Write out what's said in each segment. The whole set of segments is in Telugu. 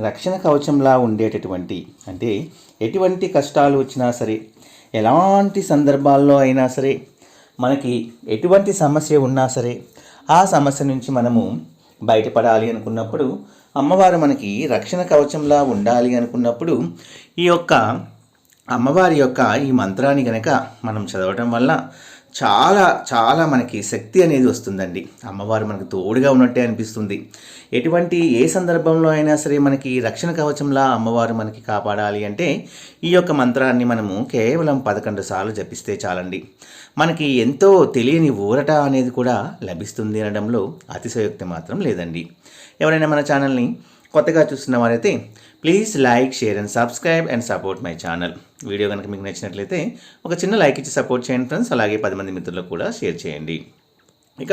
రక్షణ కవచంలా ఉండేటటువంటి అంటే ఎటువంటి కష్టాలు వచ్చినా సరే ఎలాంటి సందర్భాల్లో అయినా సరే మనకి ఎటువంటి సమస్య ఉన్నా సరే ఆ సమస్య నుంచి మనము బయటపడాలి అనుకున్నప్పుడు అమ్మవారు మనకి రక్షణ కవచంలా ఉండాలి అనుకున్నప్పుడు ఈ యొక్క అమ్మవారి యొక్క ఈ మంత్రాన్ని గనక మనం చదవటం వల్ల చాలా చాలా మనకి శక్తి అనేది వస్తుందండి. అమ్మవారు మనకు తోడుగా ఉన్నట్టే అనిపిస్తుంది. ఎటువంటి ఏ సందర్భంలో అయినా సరే మనకి రక్షణ కవచంలా అమ్మవారు మనకి కాపాడాలి అంటే ఈ యొక్క మంత్రాన్ని మనము కేవలం పదకొండు సార్లు జపిస్తే చాలండి. మనకి ఎంతో తెలియని ఊరట అనేది కూడా లభిస్తుంది అనడంలో అతిశయోక్తి మాత్రం లేదండి. ఎవరైనా మన ఛానల్ని కొత్తగా చూస్తున్న వారైతే please like share and subscribe and support my channel. Video కనుక మీకు నచ్చినట్లయితే ఒక చిన్న లైక్ ఇచ్చి సపోర్ట్ చేయండి ఫ్రెండ్స్. అలాగే పది మంది మిత్రులకు కూడా షేర్ చేయండి. ఇక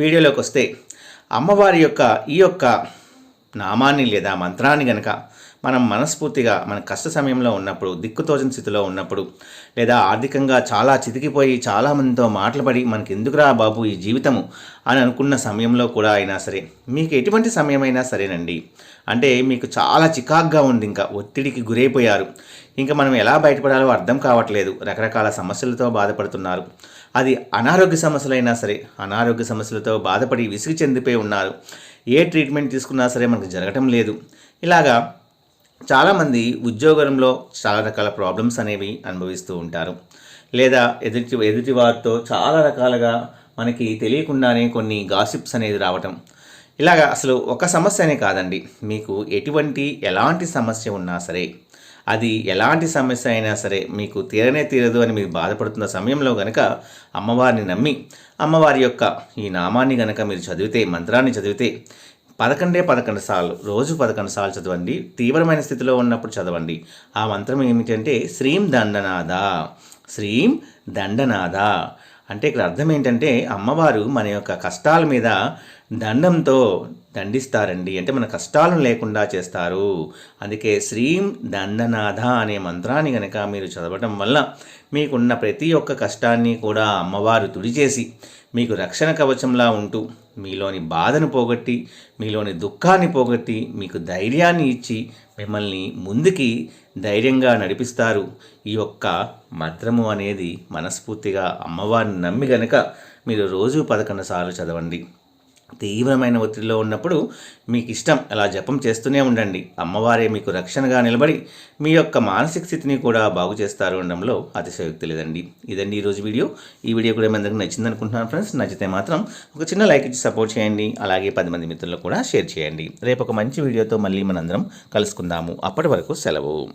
వీడియోలోకి వస్తే అమ్మవారి యొక్క ఈ యొక్క నామాన్ని లేదా మంత్రాన్ని గనక మనం మనస్ఫూర్తిగా మన కష్ట సమయంలో ఉన్నప్పుడు దిక్కుతోచని స్థితిలో ఉన్నప్పుడు లేదా ఆర్థికంగా చాలా చితికిపోయి చాలామందితో మాటలు మనకి ఎందుకురా బాబు ఈ జీవితము? అని అనుకున్న సమయంలో కూడా అయినా సరే మీకు ఎటువంటి సమయమైనా సరేనండి. అంటే మీకు చాలా చికాగ్గా ఉంది ఇంకా ఒత్తిడికి గురైపోయారు. ఇంకా మనం ఎలా బయటపడాలో అర్థం కావట్లేదు. రకరకాల సమస్యలతో బాధపడుతున్నారు. అది అనారోగ్య సమస్యలైనా సరే అనారోగ్య సమస్యలతో బాధపడి విసిగి చెందిపోయి ఉన్నారు. ఏ ట్రీట్మెంట్ తీసుకున్నా సరే మనకు జరగటం లేదు. ఇలాగా చాలామంది ఉద్యోగంలో చాలా రకాల ప్రాబ్లమ్స్ అనేవి అనుభవిస్తూ ఉంటారు. లేదా ఎదుటి ఎదుటి వారితో చాలా రకాలుగా మనకి తెలియకుండానే కొన్ని గాసిప్స్ అనేది రావటం. ఇలాగా అసలు ఒక సమస్యనే కాదండి. మీకు ఎటువంటి ఎలాంటి సమస్య ఉన్నా సరే అది ఎలాంటి సమస్య అయినా సరే మీకు తీరనే తీరదు అని మీరు బాధపడుతున్న సమయంలో గనక అమ్మవారిని నమ్మి అమ్మవారి యొక్క ఈ నామాన్ని గనక మీరు చదివితే మంత్రాన్ని చదివితే పదకొండే పదకొండు సార్లు రోజు పదకొండు సార్లు చదవండి తీవ్రమైన స్థితిలో ఉన్నప్పుడు చదవండి. ఆ మంత్రం ఏమిటంటే శ్రీం దండనాథ శ్రీం దండనాథ. అంటే ఇక్కడ అర్థం ఏంటంటే అమ్మవారు మన యొక్క కష్టాల మీద దండంతో దండిస్తారండి. అంటే మన కష్టాలను లేకుండా చేస్తారు. అందుకే శ్రీం దండనాథ అనే మంత్రాన్ని కనుక మీరు చదవటం వల్ల మీకున్న ప్రతి ఒక్క కష్టాన్ని కూడా అమ్మవారు తుడిచేసి మీకు రక్షణ కవచంలా ఉంటూ మీలోని బాధను పోగొట్టి మీలోని దుఃఖాన్ని పోగొట్టి మీకు ధైర్యాన్ని ఇచ్చి మిమ్మల్ని ముందుకి ధైర్యంగా నడిపిస్తారు. ఈ యొక్క మంత్రము అనేది మనస్ఫూర్తిగా అమ్మవారిని నమ్మి గనక మీరు రోజు పదకొండు సార్లు చదవండి. తీవ్రమైన ఒత్తిడిలో ఉన్నప్పుడు మీకు ఇష్టం అలా జపం చేస్తూనే ఉండండి. అమ్మవారే మీకు రక్షణగా నిలబడి మీ యొక్క మానసిక స్థితిని కూడా బాగు చేస్తారు అనడంలో అతిశయోక్తి లేదండి. ఇదండి ఈరోజు వీడియో. ఈ వీడియో కూడా మీ అందరికీ నచ్చింది అనుకుంటున్నాను ఫ్రెండ్స్. నచ్చితే మాత్రం ఒక చిన్న లైక్ ఇచ్చి సపోర్ట్ చేయండి. అలాగే పది మంది మిత్రులకు కూడా షేర్ చేయండి. రేపు ఒక మంచి వీడియోతో మళ్ళీ మనందరం కలుసుకుందాము. అప్పటి వరకు సెలవు.